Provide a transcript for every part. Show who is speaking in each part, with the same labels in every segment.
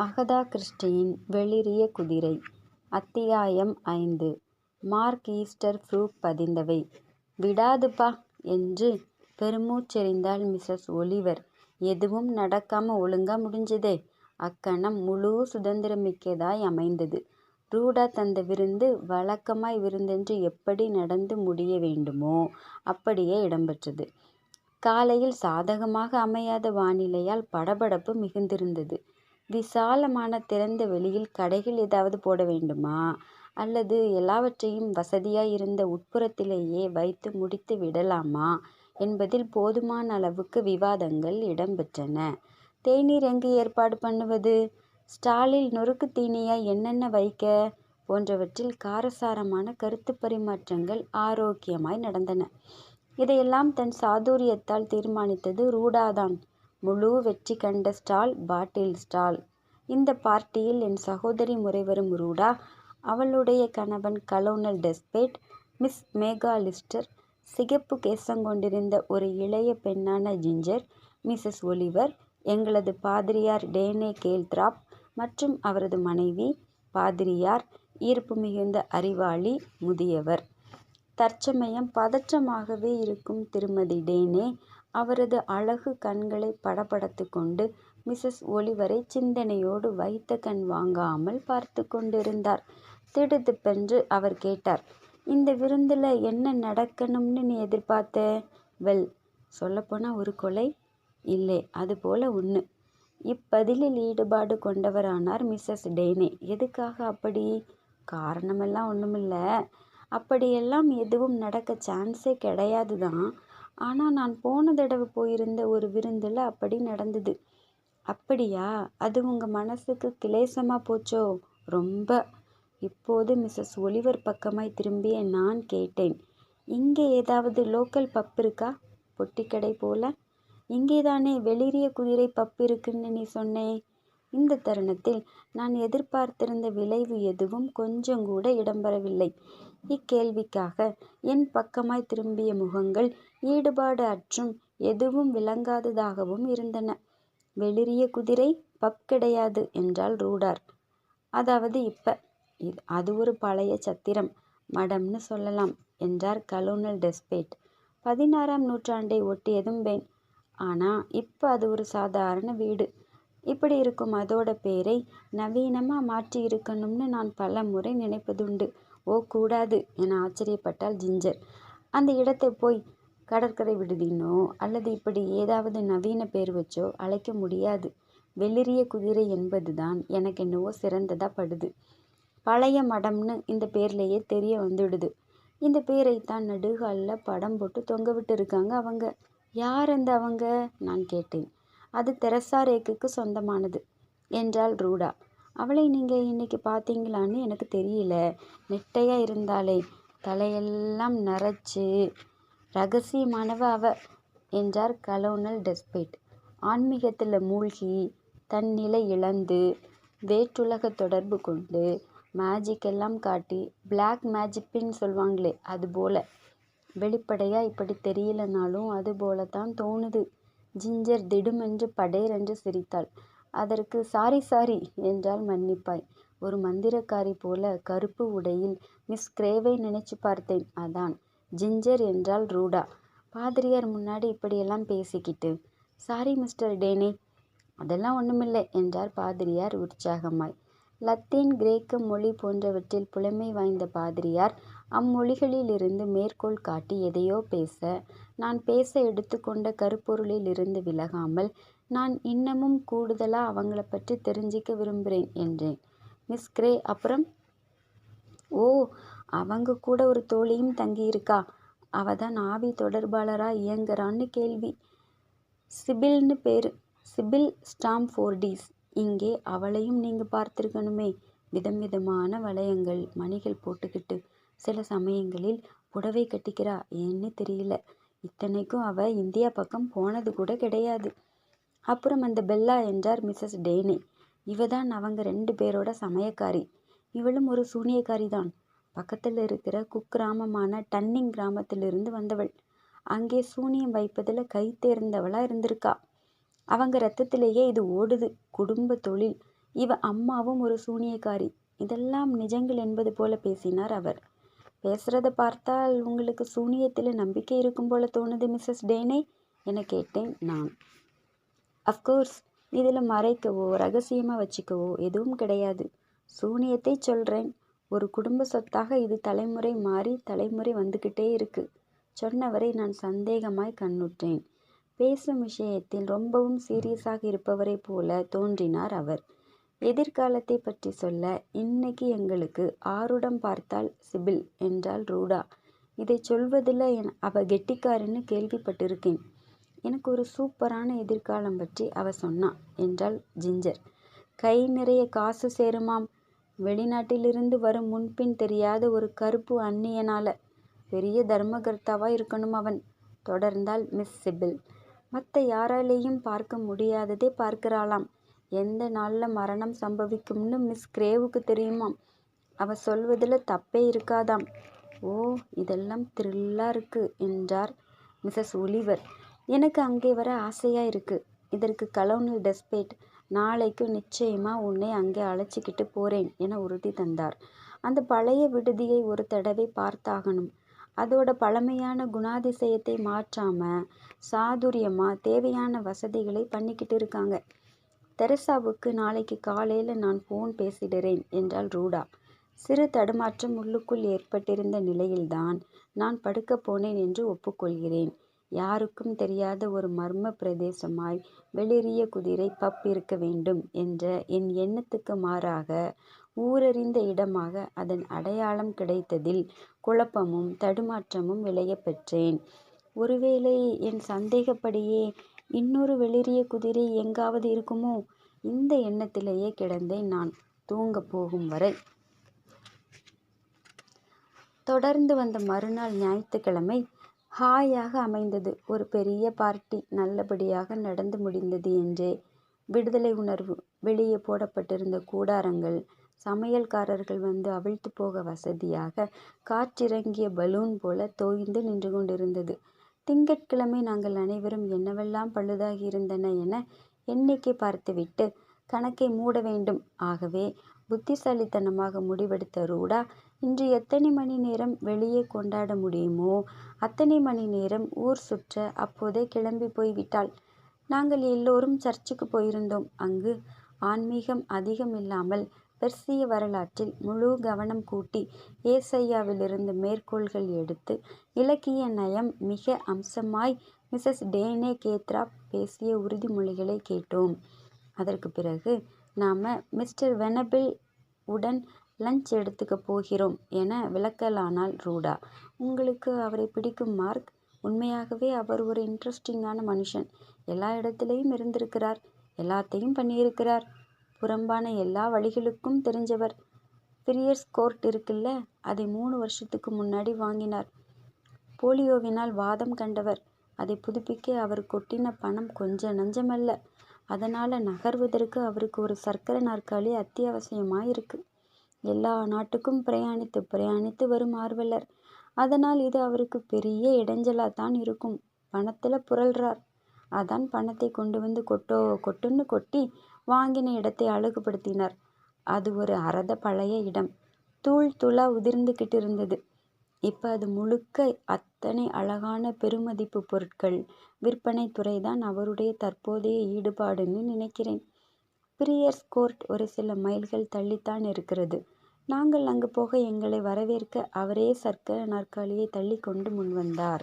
Speaker 1: Agatha கிறிஸ்டியின் வெளிறிய குதிரை அத்தியாயம் ஐந்து மார்க் ஈஸ்டர் ஃப்ரூக் பதிந்தவை. விடாதுப்பா என்று பெருமூச்செறிந்தாள் மிஸ்ஸஸ் ஒலிவர். எதுவும் நடக்காம ஒழுங்கா முடிஞ்சதே. அக்கணம் முழு சுதந்திரமிக்கதாய் அமைந்தது. ரூடா தந்த விருந்து வழக்கமாய் விருந்தென்று எப்படி நடந்து முடிய வேண்டுமோ அப்படியே இடம்பெற்றது. காலையில் சாதகமாக அமையாத வானிலையால் படபடப்பு மிகுந்திருந்தது. விசாலமான திறந்த வெளியில் கடைகள் ஏதாவது போட வேண்டுமா அல்லது எல்லாவற்றையும் வசதியாய் இருந்த உட்புறத்திலேயே வைத்து முடித்து விடலாமா என்பதில் போதுமான அளவுக்கு விவாதங்கள் இடம்பெற்றன. தேநீர் எங்கு ஏற்பாடு பண்ணுவது? ஸ்டாலில் நொறுக்கு தீனியாய் என்னென்ன வைக்க? போன்றவற்றில் காரசாரமான கருத்து பரிமாற்றங்கள் ஆரோக்கியமாய் நடந்தன. இதையெல்லாம் தன் சாதுரியத்தால் தீர்மானித்தது ரூடாதான். முழு வெற்றி கண்ட ஸ்டால் பாட்டில் ஸ்டால். இந்த பார்ட்டியில் என் சகோதரி முறைவரும் ரூடா, அவளுடைய கணவன் கலோனல் டெஸ்பேட், மிஸ் மேகாலிஸ்டர், சிகப்பு கேசங்கொண்டிருந்த ஒரு இளைய பெண்ணான ஜிஞ்சர், மிஸ்ஸஸ் ஒலிவர், எங்களது பாதிரியார் டேனே கேல்த்ராப் மற்றும் அவரது மனைவி, பாதிரியார், ஈர்ப்பு மிகுந்த அறிவாளி, முதியவர். தற்சமயம் பதற்றமாகவே இருக்கும் திருமதி டேனே அவரது அழகு கண்களைப் படபடத்துக் கொண்டு மிஸ்ஸஸ் ஒலிவரை சிந்தனையோடு வைத்த கண் வாங்காமல் பார்த்து கொண்டிருந்தார். திடுதிப்பென்று அவர் கேட்டார். இந்த விருந்தில் என்ன நடக்கணும்னு நீ எதிர்பார்த்த? வெல், சொல்லப்போனால் ஒரு கொலை? இல்லை அதுபோல் ஒன்று இப்பதிலில் ஈடுபாடு கொண்டவரானார் மிஸ்ஸஸ் டேனே. எதுக்காக அப்படி? காரணமெல்லாம் ஒண்ணுமில்ல. அப்படியெல்லாம் எதுவும் நடக்க சான்ஸே கிடையாது தான் ஆனால் நான் போன தடவை போயிருந்த ஒரு விருந்தில் அப்படி நடந்தது. அப்படியா? அது உங்கள் மனசுக்கு கிலேசமாக போச்சோ? ரொம்ப. இப்போது மிஸ்ஸஸ் ஒலிவர் பக்கமாய் திரும்பிய நான் கேட்டேன். இங்கே ஏதாவது லோக்கல் பப் இருக்கா? பொட்டிக்கடை போல? இங்கேதானே வெளிரிய குதிரை பப் இருக்குன்னு நீ சொன்னே. இந்த தருணத்தில் நான் எதிர்பார்த்திருந்த விளைவு எதுவும் கொஞ்சங்கூட இடம்பெறவில்லை. இக்கேள்விக்காக என் பக்கமாய் திரும்பிய முகங்கள் ஈடுபாடு அற்றும் எதுவும் விளங்காததாகவும் இருந்தன. வெளிரிய குதிரை, பப் கிடையாது என்றால் ரூடார். அதாவது இப்ப. அது ஒரு பழைய சத்திரம், மடம்னு சொல்லலாம் என்றார் கலோனல் டெஸ்பேட். பதினாறாம் நூற்றாண்டை ஒட்டியதும் பெண் ஆனா இப்ப அது ஒரு சாதாரண வீடு. இப்படி இருக்கும் அதோட பேரை நவீனமா மாற்றியிருக்கணும்னு நான் பல முறை நினைப்பதுண்டு. ஓ கூடாது என ஆச்சரியப்பட்டாள் ஜிஞ்சர். அந்த இடத்தை போய் கடற்கரை விடுதினோ அல்லது இப்படி ஏதாவது நவீன பேர் வச்சோ அழைக்க முடியாது. வெளிரிய குதிரை என்பதுதான் எனக்கென்னவோ சிறந்ததாக படுது. பழைய மடம்னு இந்த பேர்லேயே தெரிய வந்துடுது. இந்த பேரைத்தான் நடுகாலில் படம் போட்டு தொங்கவிட்டிருக்காங்க அவங்க. யார் அந்த அவங்க? நான் கேட்டேன். அது தெரசா ரேக்குக்கு சொந்தமானது என்றாள் ரூடா. அவளை நீங்கள் இன்னைக்கு பார்த்தீங்களான்னு எனக்கு தெரியல. நெட்டையாக இருந்தாளே, தலையெல்லாம் நரைச்சு. ரகசியமானவ அவ என்றார் கலோனல் டெஸ்பேட். ஆன்மீகத்தில் மூழ்கி, தன் நிலை இழந்து, வேற்றுலகத் தொடர்பு கொண்டு, மேஜிக் எல்லாம் காட்டி பிளாக் மேஜிக்னு சொல்வாங்களே அதுபோல. வெளிப்படையாக இப்படி தெரியலனாலும் அதுபோலத்தான் தோணுது. ஜிஞ்சர் திடுமென்று படேரென்று சிரித்தாள். அதற்கு சாரி சாரி என்றாள் மன்னிப்பாய். ஒரு மந்திரக்காரி போல கருப்பு உடையில் மிஸ் கிரேவை நினைச்சு பார்த்தேன் அதான். ஜிஞ்சர் என்றால் ரூடா. பாதிரியார் முன்னாடி இப்படியெல்லாம் பேசிக்கிட்டு. சாரி மிஸ்டர் டேனே. அதெல்லாம் ஒன்றுமில்லை என்றார் பாதிரியார் உற்சாகமாய். லத்தீன் கிரேக்க மொழி போன்றவற்றில் புலமை வாய்ந்த பாதிரியார் அம்மொழிகளிலிருந்து மேற்கோள் காட்டி எதையோ பேச, நான் பேச எடுத்துக்கொண்ட கருப்பொருளிலிருந்து விலகாமல், நான் இன்னமும் கூடுதலாக அவங்கள பற்றி தெரிஞ்சுக்க விரும்புகிறேன் என்றேன். மிஸ் கிரே அப்புறம்? ஓ, அவங்க கூட ஒரு தோழியும் தங்கியிருக்கா. அவதான் ஆவி தொடர்பாளரா இயங்குறான்னு கேள்வி. சிபில்னு பேர் சிபில் ஸ்டாம்ஃபோர்டீஸ். இங்கே அவளையும் நீங்கள் பார்த்துருக்கணுமே விதம் விதமான வளையங்கள், மணிகள் போட்டுக்கிட்டு. சில சமயங்களில் புடவை கட்டிக்கிறா ஏன்னு தெரியல. இத்தனைக்கும் அவ இந்தியா பக்கம் போனது கூட கிடையாது. அப்புறம் அந்த பெல்லா என்றார் மிஸ்ஸஸ் டேனே. இவதான் அவங்க ரெண்டு பேரோட சமயக்காரி. இவளும் ஒரு சூனியக்காரி தான் பக்கத்தில் இருக்கிற குக்கிராமமான டன்னிங் கிராமத்திலிருந்து வந்தவள். அங்கே சூனியம் வைப்பதில் கை தேர்ந்தவளாக இருந்திருக்கா. அவங்க ரத்தத்திலேயே இது ஓடுது. குடும்ப தொழில். இவ அம்மாவும் ஒரு சூனியக்காரி இதெல்லாம் நிஜங்கள் என்பது போல பேசினார் அவர் பேசுறத பார்த்தால் உங்களுக்கு சூனியத்தில் நம்பிக்கை இருக்கும் போல தோணுது மிஸ்ஸஸ் டேனே என கேட்டேன் நான் அஃப்கோர்ஸ் இதில் மறைக்கவோ ரகசியமாக வச்சுக்கவோ எதுவும் கிடையாது சூனியத்தை சொல்கிறேன் ஒரு குடும்ப சொத்தாக இது தலைமுறை மாறி தலைமுறை வந்துக்கிட்டே இருக்கு. சொன்னவரை நான் சந்தேகமாய் கண்ணுற்றேன். பேசும் விஷயத்தில் ரொம்பவும் சீரியஸாக இருப்பவரை போல தோன்றினார் அவர். எதிர்காலத்தை பற்றி சொல்ல இன்னைக்கு எங்களுக்கு ஆருடம் பார்த்தால் சிபில் என்றால் ரூடா. இதை சொல்வதில் என் அவ கெட்டிக்காரன்னு கேள்விப்பட்டிருக்கேன். எனக்கு ஒரு சூப்பரான எதிர்காலம் பற்றி அவ சொன்னான் என்றாள் ஜிஞ்சர். கை நிறைய காசு சேருமாம் வெளிநாட்டிலிருந்து வரும் முன்பின் தெரியாத ஒரு கருப்பு அந்நியனால பெரிய தர்மகர்த்தாவா இருக்கணும் அவன். தொடர்ந்தாள் மிஸ் சிபில். மற்ற யாராலேயும் பார்க்க முடியாததே பார்க்கிறாளாம். எந்த நாளில் மரணம் சம்பவிக்கும்னு மிஸ் கிரேவுக்கு தெரியுமாம். அவ சொல்வதில் தப்பே இருக்காதாம். ஓ இதெல்லாம் த்ரில்லாக இருக்கு என்றார் மிஸஸ் ஒலிவர். எனக்கு அங்கே வர ஆசையாக இருக்கு. இதற்கு கலோனல் டெஸ்பேட் நாளைக்கு நிச்சயமாக உன்னை அங்கே அழைச்சிக்கிட்டு போகிறேன் என உறுதி தந்தார். அந்த பழைய விடுதியை ஒரு தடவை பார்த்தாகணும். அதோட பழமையான குணாதிசயத்தை மாற்றாமல் சாதுரியமாக தேவையான வசதிகளை பண்ணிக்கிட்டு இருக்காங்க. தெரசாவுக்கு நாளைக்கு காலையில் நான் ஃபோன் பேசிடுறேன் என்றாள் ரூடா. சிறு தடுமாற்றம் உள்ளுக்குள் ஏற்பட்டிருந்த நிலையில்தான் நான் படுக்க போனேன் என்று ஒப்புக்கொள்கிறேன். யாருக்கும் தெரியாத ஒரு மர்ம பிரதேசமாய் வெளிரிய குதிரை பப் இருக்க வேண்டும் என்ற என் எண்ணத்துக்கு மாறாக ஊரறிந்த இடமாக அதன் அடையாளம் கிடைத்ததில் குழப்பமும் தடுமாற்றமும் விளையப் பெற்றேன். ஒருவேளை என் சந்தேகப்படியே இன்னொரு வெளிரிய குதிரை எங்காவது இருக்குமோ? இந்த எண்ணத்திலேயே கிடந்தேன் நான். தூங்கப் போகும் வரை. தொடர்ந்து வந்த மறுநாள் ஞாயிற்றுக்கிழமை ஹாயாக அமைந்தது. ஒரு பெரிய பார்ட்டி நல்லபடியாக நடந்து முடிந்தது என்றே. விடுதலை உணர்வு. வெளியே போடப்பட்டிருந்த கூடாரங்கள். சமையல்காரர்கள் வந்து அவிழ்த்து போக வசதியாக காற்றிறங்கிய பலூன் போல தோய்ந்து நின்று கொண்டிருந்தது. திங்கட்கிழமை நாங்கள் அனைவரும் என்னவெல்லாம் பழுதாகி இருந்தன என எண்ணிக்கை பார்த்துவிட்டு கணக்கை மூட வேண்டும். ஆகவே புத்திசாலித்தனமாக முடிவெடுத்த ரூடா இன்று எத்தனை மணி நேரம் வெளியே கொண்டாட முடியுமோ அத்தனை மணி நேரம் ஊர் சுற்ற அப்போதே கிளம்பி போய்விட்டாள். நாங்கள் எல்லோரும் சர்ச்சுக்கு போயிருந்தோம். அங்கு ஆன்மீகம் அதிகம் இல்லாமல் பெர்சிய வரலாற்றில் முழு கவனம் கூட்டி ஏசையாவிலிருந்து மேற்கோள்கள் எடுத்து இலக்கிய நயம் மிக அம்சமாய் மிசஸ் டேனே கேத்ரா பேசிய உறுதிமொழிகளை கேட்டோம். அதற்கு பிறகு நாம மிஸ்டர் வெனபிள் உடன் லஞ்ச் எடுத்துக்க போகிறோம் என விளக்கலானாள் ரூடா. உங்களுக்கு அவரை பிடிக்கும் மார்க்? உண்மையாகவே அவர் ஒரு இன்ட்ரெஸ்டிங்கான மனுஷன். எல்லா இடத்துலையும் இருந்திருக்கிறார். எல்லாத்தையும் பண்ணியிருக்கிறார். புறம்பான எல்லா வழிகளுக்கும் தெரிஞ்சவர். பிரியர்ஸ் கோர்ட் இருக்குல்ல? அதை மூணு வருஷத்துக்கு முன்னாடி வாங்கினார். போலியோவினால் வாதம் கண்டவர். அதை புதுப்பிக்க அவர் கொட்டின பணம் கொஞ்சம் நஞ்சமல்ல. அதனால் நகர்வதற்கு அவருக்கு ஒரு சர்க்கரை நாற்காலி அத்தியாவசியமாக இருக்குது எல்லா நாட்டுக்கும் பிரயாணித்து பிரயாணித்து வரும் ஆர்வலர். அதனால் இது அவருக்கு பெரிய இடைஞ்சலாக தான் இருக்கும். பணத்தில் புரள்றார். அதான் பணத்தை கொண்டு வந்து கொட்டோ கொட்டுன்னு கொட்டி வாங்கின இடத்தை அழகுபடுத்தினார். அது ஒரு அறத பழைய இடம். தூள் துளா உதிர்ந்துக்கிட்டு இருந்தது இப்போ அது முழுக்க அத்தனை அழகான பெருமதிப்பு பொருட்கள். விற்பனை துறைதான் அவருடைய தற்போதைய ஈடுபாடுன்னு நினைக்கிறேன். பிரியர்ஸ் கோர்ட் ஒரு சில மைல்கள் தள்ளித்தான் இருக்கிறது. நாங்கள் அங்கு போக எங்களை வரவேற்க அவரே சர்க்கரை நாற்காலியை தள்ளி கொண்டு முன்வந்தார்.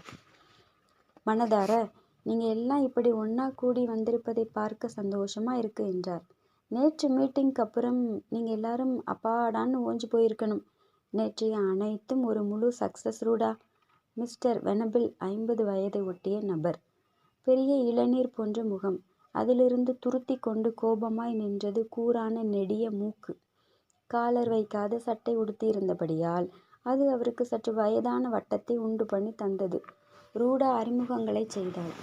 Speaker 1: மனதார நீங்கள் எல்லாம் இப்படி ஒன்றா கூடி வந்திருப்பதை பார்க்க சந்தோஷமா இருக்கு என்றார். நேற்று மீட்டிங்க்கு அப்புறம் நீங்கள் எல்லாரும் அப்பாடான்னு ஓஞ்சு போயிருக்கணும். நேற்றைய அனைத்தும் ஒரு முழு சக்சஸ் ரூடா. மிஸ்டர் வெனபிள் ஐம்பது வயதை ஒட்டிய நபர். பெரிய இளநீர் போன்ற முகம். அதிலிருந்து துருத்தி கொண்டு கோபமாய் நின்றது கூரான நெடிய மூக்கு. காலர் வைக்காத சட்டை உடுத்தியிருந்தபடியால் அது அவருக்கு சற்று வயதான வட்டத்தை உண்டு பண்ணி தந்தது. ரூடா அறிமுகங்களை செய்தாள்.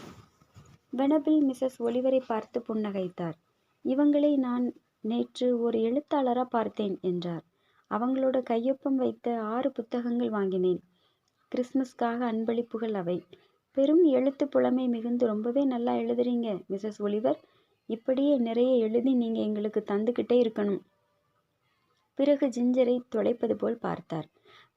Speaker 1: வெனபில் மிஸ்ஸஸ் ஒலிவரை பார்த்து புன்னகைத்தார். இவங்களை நான் நேற்று ஒரு எழுத்தாளராக பார்த்தேன் என்றார். அவங்களோட கையொப்பம் வைத்த ஆறு புத்தகங்கள் வாங்கினேன். கிறிஸ்மஸ்க்காக அன்பளிப்புகள் அவை. பெரும் எழுத்து புலமை மிகுந்து ரொம்பவே நல்லா எழுதுறீங்க மிஸ்ஸஸ் ஒலிவர். இப்படியே நிறைய எழுதி நீங்கள் எங்களுக்கு தந்துக்கிட்டே இருக்கணும். பிறகு ஜிஞ்சரை தொலைப்பது போல் பார்த்தார்.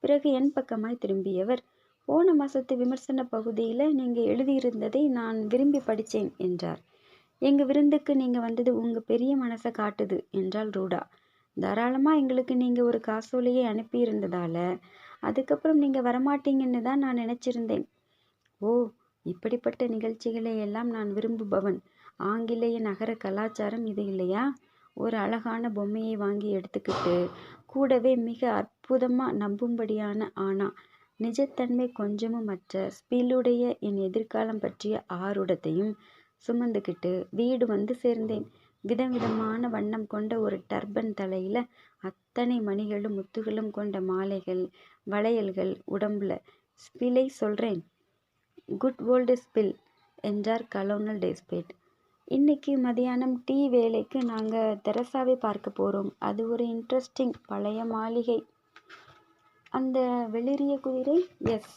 Speaker 1: பிறகு என் பக்கமாய் திரும்பியவர் போன மாதத்து விமர்சன பகுதியில் நீங்கள் எழுதியிருந்ததை நான் விரும்பி படித்தேன் என்றார். எங்கள் விருந்துக்கு நீங்கள் வந்தது உங்கள் பெரிய மனசை காட்டுது என்றால் ரூடா. தாராளமாக எங்களுக்கு நீங்கள் ஒரு காசோலையை அனுப்பியிருந்ததால் அதுக்கப்புறம் நீங்கள் வரமாட்டீங்கன்னு தான் நான் நினச்சிருந்தேன். ஓ இப்படிப்பட்ட நிகழ்ச்சிகளை எல்லாம் நான் விரும்புபவன். ஆங்கிலேய நகர கலாச்சாரம் இது இல்லையா? ஒரு அழகான பொம்மையை வாங்கி எடுத்துக்கிட்டு கூடவே மிக அற்புதமாக நம்பும்படியான ஆனா நிஜத்தன்மை கொஞ்சமும் மற்ற ஸ்பீலுடைய என் எதிர்காலம் பற்றிய ஆருடத்தையும் சுமந்துக்கிட்டு வீடு வந்து சேர்ந்தேன். விதவிதமான வண்ணம் கொண்ட ஒரு டர்பன் தலையில் அத்தனை மணிகளும் முத்துகளும் கொண்ட மாலைகள் வளையல்கள் உடம்புல. ஸ்பிலை சொல்கிறேன் குட் ஓல்டு ஸ்பில் என்றார் கலோனல் டெஸ்பேட். இன்னைக்கு மதியானம் டீ வேலைக்கு நாங்கள் தெரசாவை பார்க்க போகிறோம் அது ஒரு இன்ட்ரெஸ்டிங் பழைய மாளிகை. அந்த வெளிரிய குதிரை? எஸ்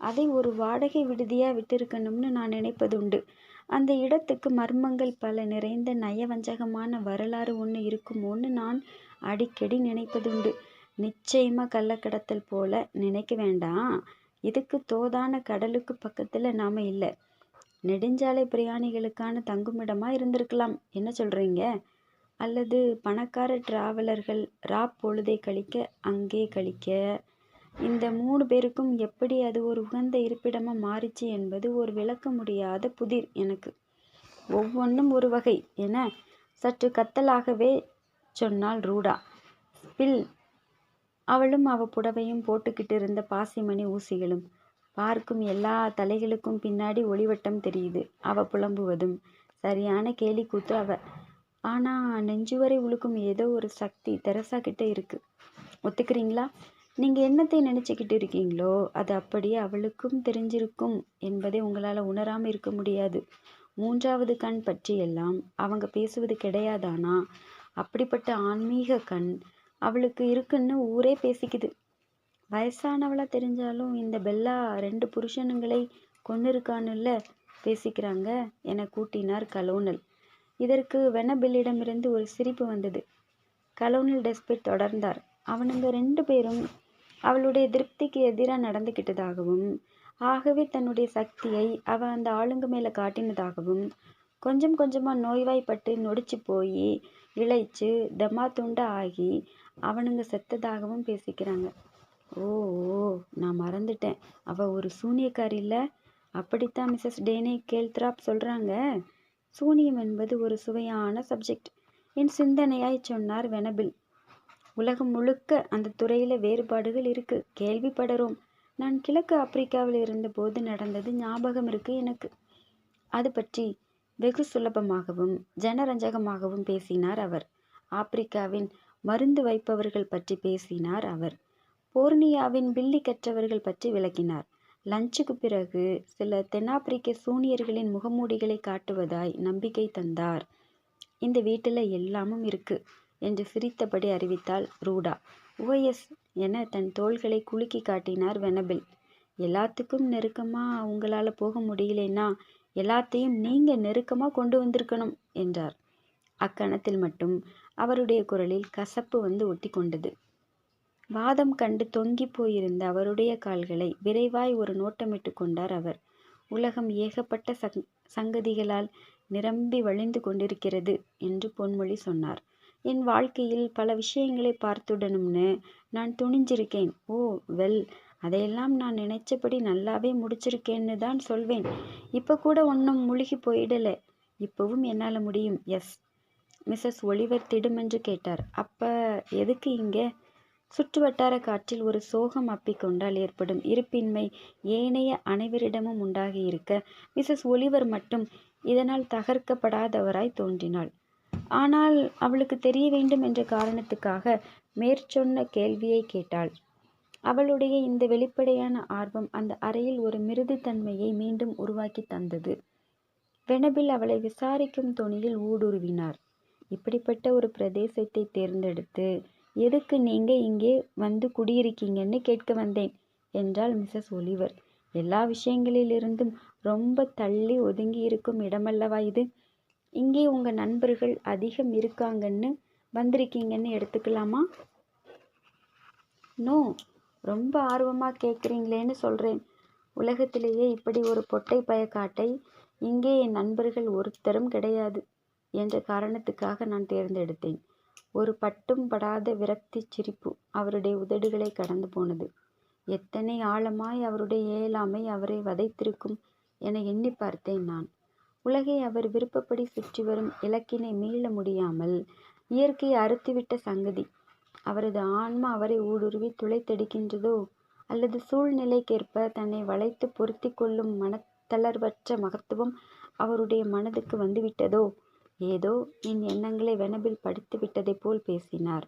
Speaker 1: அதை ஒரு வாடகை விடுதியாக விட்டிருக்கணும்னு நான் நினைப்பது உண்டு அந்த இடத்துக்கு மர்மங்கள் பல நிறைந்த நயவஞ்சகமான வரலாறு ஒன்று இருக்குமோன்னு நான் அடிக்கடி நினைப்பதுண்டு. நிச்சயமாக கள்ளக்கடத்தல் போல நினைக்க வேண்டாம். இதுக்கு தோதான கடலுக்கு பக்கத்தில் நாம் இல்லை. நெடுஞ்சாலை பிரயாணிகளுக்கான தங்குமிடமாக இருந்திருக்கலாம். என்ன சொல்கிறீங்க அல்லது பணக்கார டிராவலர்கள் ராப் பொழுதை கழிக்க அங்கே கழிக்க? இந்த மூணு பேருக்கும் எப்படி அது ஒரு உகந்த இருப்பிடமாக மாறிச்சு என்பது ஒரு விளக்க முடியாத புதிர் எனக்கு. ஒவ்வொன்றும் ஒரு வகை. என சற்று கத்தலாகவே சொன்னால் ரூடா. பில் அவளும் அவ புடவையும் போட்டுக்கிட்டு இருந்த பாசிமணி ஊசிகளும். பார்க்கும் எல்லா தலைகளுக்கும் பின்னாடி ஒளிவட்டம் தெரியுது. அவ புலம்புவதும் சரியான கேலி கூத்து அவ. ஆனா நெஞ்சுவரை உழுக்கும் ஏதோ ஒரு சக்தி தெரசா கிட்ட இருக்கு. ஒத்துக்கிறீங்களா? நீங்க என்னத்தை நினைச்சுக்கிட்டு இருக்கீங்களோ அது அப்படியே அவளுக்கும் தெரிஞ்சிருக்கும் என்பதை உங்களால உணராம இருக்க முடியாது. மூன்றாவது கண் பற்றி எல்லாம் அவங்க பேசுவது கிடையாதானா? அப்படிப்பட்ட ஆன்மீக கண் அவளுக்கு இருக்குன்னு ஊரே பேசிக்குது. வயசானவளா தெரிஞ்சாலும் இந்த பெல்லா ரெண்டு புருஷனுங்களை கொன்னிருக்கானுல்ல பேசிக்கிறாங்க என கூட்டினார் கலோனல். இதற்கு வெனபில்லிடமிருந்து ஒரு சிரிப்பு வந்தது. கலோனல் டெஸ்பிட் தொடர்ந்தார். அவனுங்க ரெண்டு பேரும் அவளுடைய திருப்திக்கு எதிராக நடந்துக்கிட்டதாகவும் ஆகவே தன்னுடைய சக்தியை அவ அந்த ஆளுங்க மேலே காட்டினதாகவும் கொஞ்சம் கொஞ்சமாக நோய்வாய்ப்பட்டு நொடிச்சு போய் இளைச்சு தமா துண்டா ஆகி அவனுங்க செத்ததாகவும் பேசிக்கிறாங்க. ஓ ஓ நான் மறந்துட்டேன். அவள் ஒரு சூனியக்காரி இல்லை? அப்படித்தான் மிஸ்ஸஸ் டேனே கேல்த்ராப் சொல்கிறாங்க சூனியம் என்பது ஒரு சுவையான சப்ஜெக்ட். என் சிந்தனையாய் சொன்னார் வெனபில். உலகம் முழுக்க அந்த துறையில் வேறுபாடுகள் இருக்கு. கேள்விப்படுறோம். நான் கிழக்கு ஆப்பிரிக்காவில் இருந்தபோது நடந்தது ஞாபகம் இருக்கு எனக்கு. அது பற்றி வெகு சுலபமாகவும் ஜனரஞ்சகமாகவும் பேசினார் அவர். ஆப்பிரிக்காவின் மருந்து வைப்பவர்கள் பற்றி பேசினார் அவர். போர்னியாவின் பில்லி கற்றவர்கள் பற்றி விளக்கினார். லஞ்சுக்கு பிறகு சில தென்னாப்பிரிக்க சூனியர்களின் முகமூடிகளை காட்டுவதாய் நம்பிக்கை தந்தார். இந்த வீட்டில் எல்லாமும் இருக்கு என்று சிரித்தபடி அறிவித்தாள் ரூடா. ஓஎஸ் என தன் தோள்களை குலுக்கி காட்டினார் வெனபில். எல்லாத்துக்கும் நெருக்கமாக உங்களால் போக முடியலன்னா எல்லாத்தையும் நீங்கள் நெருக்கமாக கொண்டு வந்திருக்கணும் என்றார். அக்கணத்தில் மட்டும் அவருடைய குரலில் கசப்பு வந்து ஒட்டி கொண்டது வாதம் கண்டு தொங்கி போயிருந்த அவருடைய கால்களை விரைவாய் ஒரு நோட்டமிட்டு கொண்டார் அவர். உலகம் ஏகப்பட்ட சங் சங்கதிகளால் நிரம்பி வழிந்து கொண்டிருக்கிறது என்று பொன்மொழி சொன்னார். என் வாழ்க்கையில் பல விஷயங்களை பார்த்துடணும்னு நான் துணிஞ்சிருக்கேன். ஓ வெல் அதையெல்லாம் நான் நினைச்சபடி நல்லாவே முடிச்சிருக்கேன்னு தான் சொல்வேன். இப்போ கூட ஒன்றும் முழுகி போயிடல. இப்போவும் என்னால் முடியும். எஸ். மிஸ்ஸஸ் ஒளிவர் திடுமென்று கேட்டார். அப்ப எதுக்கு இங்கே? சுற்று வட்டார காற்றில் ஒரு சோகம் அப்பிக்கொண்டால் ஏற்படும். இருப்பின்மை ஏனைய அனைவரிடமும் உண்டாகி இருக்க மிஸ்ஸஸ் ஒலிவர் மட்டும் இதனால் தகர்க்கப்படாதவராய் தோன்றினாள். ஆனால் அவளுக்கு தெரிய வேண்டும் என்ற காரணத்துக்காக மேற்சொன்ன கேள்வியை கேட்டாள். அவளுடைய இந்த வெளிப்படையான ஆர்வம் அந்த அறையில் ஒரு மிருதுத்தன்மையை மீண்டும் உருவாக்கி தந்தது. வெனபில் அவளை விசாரிக்கும் தொனியில் ஊடுருவினார். இப்படிப்பட்ட ஒரு பிரதேசத்தை தேர்ந்தெடுத்து எதுக்கு நீங்கள் இங்கே வந்து குடியிருக்கீங்கன்னு கேட்க வந்தேன் என்றாள் மிஸ்ஸஸ் ஒலிவர். எல்லா விஷயங்களிலிருந்தும் ரொம்ப தள்ளி ஒதுங்கி இருக்கும் இடமல்லவா இது? இங்கே உங்கள் நண்பர்கள் அதிகம் இருக்காங்கன்னு வந்திருக்கீங்கன்னு எடுத்துக்கலாமா? நோ ரொம்ப ஆர்வமாக கேட்குறீங்களேன்னு சொல்கிறேன் உலகத்திலேயே இப்படி ஒரு பொட்டை பயக்காட்டை இங்கே என் நண்பர்கள் ஒருத்தரும் கிடையாது. என்ற காரணத்துக்காக நான் தேர்ந்தெடுத்தேன். ஒரு பட்டும் படாத விரக்தி சிரிப்பு அவருடைய உதடுகளை கடந்து போனது. எத்தனை ஆழமாய் அவருடைய இயலாமை அவரை வதைத்திருக்கும் என எண்ணி பார்த்தேன் நான். உலகை அவர் விருப்பப்படி சுற்றி வரும் இலக்கினை மீள முடியாமல் இயற்கையை அறுத்துவிட்ட சங்கதி அவரது ஆன்மா அவரை ஊடுருவி துளைத்தெடுக்கின்றதோ அல்லது சூழ்நிலைக்கேற்ப தன்னை வளைத்து பொருத்தி கொள்ளும் மனத்தளர்வற்ற மகத்துவம் அவருடைய மனதுக்கு வந்துவிட்டதோ ஏதோ என் எண்ணங்களை வெனபில் படித்து விட்டதைப் போல் பேசினார்.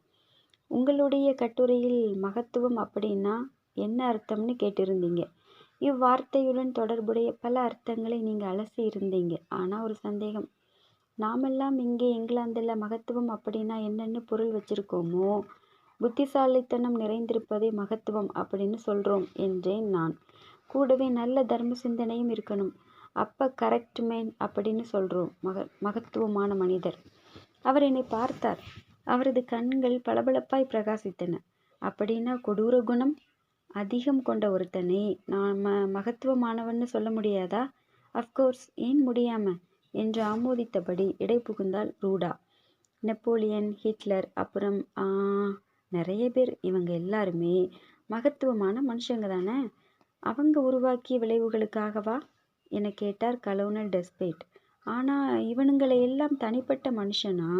Speaker 1: உங்களுடைய கட்டுரையில் மகத்துவம் அப்படின்னா என்ன அர்த்தம்னு கேட்டிருந்தீங்க. இவ்வார்த்தையுடன் தொடர்புடைய பல அர்த்தங்களை நீங்கள் அலசி இருந்தீங்க. ஆனால் ஒரு சந்தேகம். நாமெல்லாம் இங்கே இங்கிலாந்தில் மகத்துவம் அப்படின்னா என்னென்னு பொருள் வச்சிருக்கோமோ? புத்திசாலித்தனம் நிறைந்திருப்பதே மகத்துவம் அப்படின்னு சொல்கிறோம் என்றேன் நான். கூடவே நல்ல தர்ம சிந்தனையும் இருக்கணும். அப்போ கரெக்ட் மேன் அப்படின்னு சொல்கிறோம் மக மகத்துவமான மனிதர். அவர் என்னை பார்த்தார். அவரது கண்கள் பளபளப்பாய் பிரகாசித்தன. அப்படின்னா கொடூர குணம் அதிகம் கொண்ட ஒருத்தனை. நாம் மகத்துவமானவன்னு சொல்ல முடியாதா? அஃப்கோர்ஸ் ஏன் முடியாம? என்று ஆமோதித்தபடி இடை புகுந்தால் ரூடா. நெப்போலியன் ஹிட்லர் அப்புறம் நிறைய பேர். இவங்க எல்லாருமே மகத்துவமான மனுஷங்க தானே? அவங்க உருவாக்கிய விளைவுகளுக்காகவா? என கேட்டார் கலோனல் டெஸ்பேட். ஆனால் இவனுங்களை எல்லாம் தனிப்பட்ட மனுஷனா?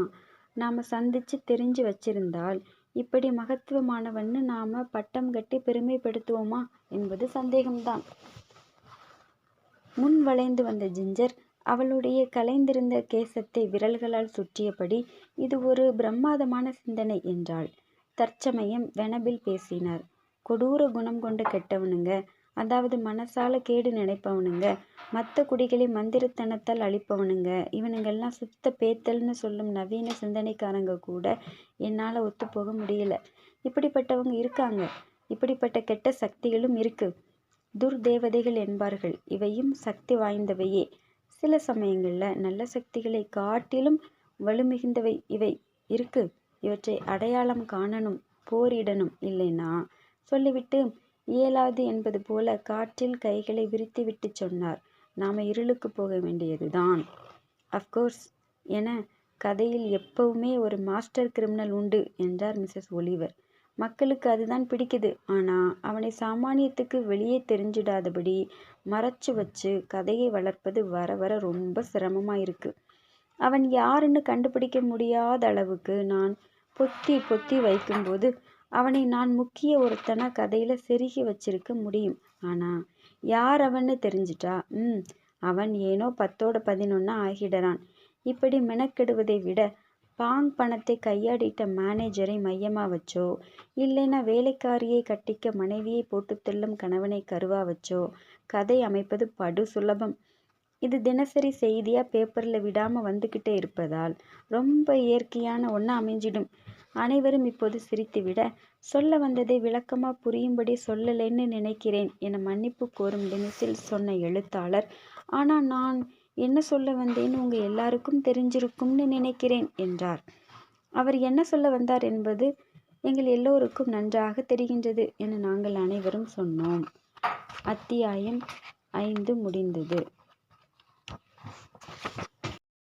Speaker 1: நாம் சந்தித்து தெரிஞ்சு வச்சிருந்தால் இப்படி மகத்துவமானவன்னு நாம் பட்டம் கட்டி பெருமைப்படுத்துவோமா என்பது சந்தேகம்தான். முன் வளைந்து வந்த ஜிஞ்சர் அவளுடைய கலைந்திருந்த கேசத்தை விரல்களால் சுற்றியபடி இது ஒரு பிரம்மாதமான சிந்தனை என்றாள். தற்சமயம் வெனபில் பேசினார். கொடூர குணம் கொண்ட கெட்டவனுங்க அதாவது மனசால கேடு நினைப்பவனுங்க. மற்ற குடிகளை மந்திரத்தனத்தால் அழிப்பவனுங்க. இவனுங்கெல்லாம் சுத்த பேத்தல்னு சொல்லும் நவீன சிந்தனைக்காரங்க கூட என்னால் ஒத்துப்போக முடியல. இப்படிப்பட்டவங்க இருக்காங்க. இப்படிப்பட்ட கெட்ட சக்திகளும் இருக்கு. துர்தேவதைகள் என்பார்கள். இவையும் சக்தி வாய்ந்தவையே. சில சமயங்களில் நல்ல சக்திகளை காட்டிலும் வலுமிகுந்தவை இவை இருக்கு. இவற்றை அடையாளம் காணணும் போரிடணும் இல்லைன்னா சொல்லிவிட்டு இயலாது என்பது போல காற்றில் கைகளை விரித்துவிட்டு சொன்னார். நாம் இருளுக்கு போக வேண்டியதுதான். அஃப்கோர்ஸ் என கதையில் எப்பவுமே ஒரு மாஸ்டர் கிரிமினல் உண்டு என்றார் மிஸ்ஸஸ் ஒலிவர் மக்களுக்கு அதுதான் பிடிக்குது. ஆனால் அவனை சாமானியத்துக்கு வெளியே தெரிஞ்சிடாதபடி மறைச்சு வச்சு கதையை வளர்ப்பது வர வர ரொம்ப சிரமமாக இருக்கு. அவன் யாருன்னு கண்டுபிடிக்க முடியாத அளவுக்கு நான் பொத்தி பொத்தி வைக்கும்போது அவனை நான் முக்கிய ஒருத்தனை கதையில் செருகி வச்சிருக்க முடியும். ஆனால் யார் அவன்னு தெரிஞ்சிட்டா? ம் அவன் ஏனோ பத்தோட பதினொன்னா ஆகிடறான். இப்படி மெனக்கெடுவதை விட பாங் பணத்தை கையாடிட்ட மேனேஜரை மையமாக வச்சோ? இல்லைன்னா வேலைக்காரியை கட்டிக்க மனைவியை போட்டு தள்ளும் கணவனை கருவா வச்சோ? கதை அமைப்பது படு சுலபம். இது தினசரி செய்தியாக பேப்பரில் விடாமல் வந்துக்கிட்டே இருப்பதால் ரொம்ப இயற்கையான ஒன்று அமைஞ்சிடும். அனைவரும் இப்போது சிரித்துவிட சொல்ல வந்ததை விளக்கமா புரியும்படி சொல்லலைன்னு நினைக்கிறேன் என மன்னிப்பு கோரும் டெனிஸில் சொன்ன எழுத்தாளர். ஆனால் நான் என்ன சொல்ல வந்தேன்னு உங்கள் எல்லாருக்கும் தெரிஞ்சிருக்கும்னு நினைக்கிறேன் என்றார். அவர் என்ன சொல்ல வந்தார் என்பது எங்கள் எல்லோருக்கும் நன்றாக தெரிகின்றது என நாங்கள் அனைவரும் சொன்னோம். அத்தியாயம் ஐந்து முடிந்தது.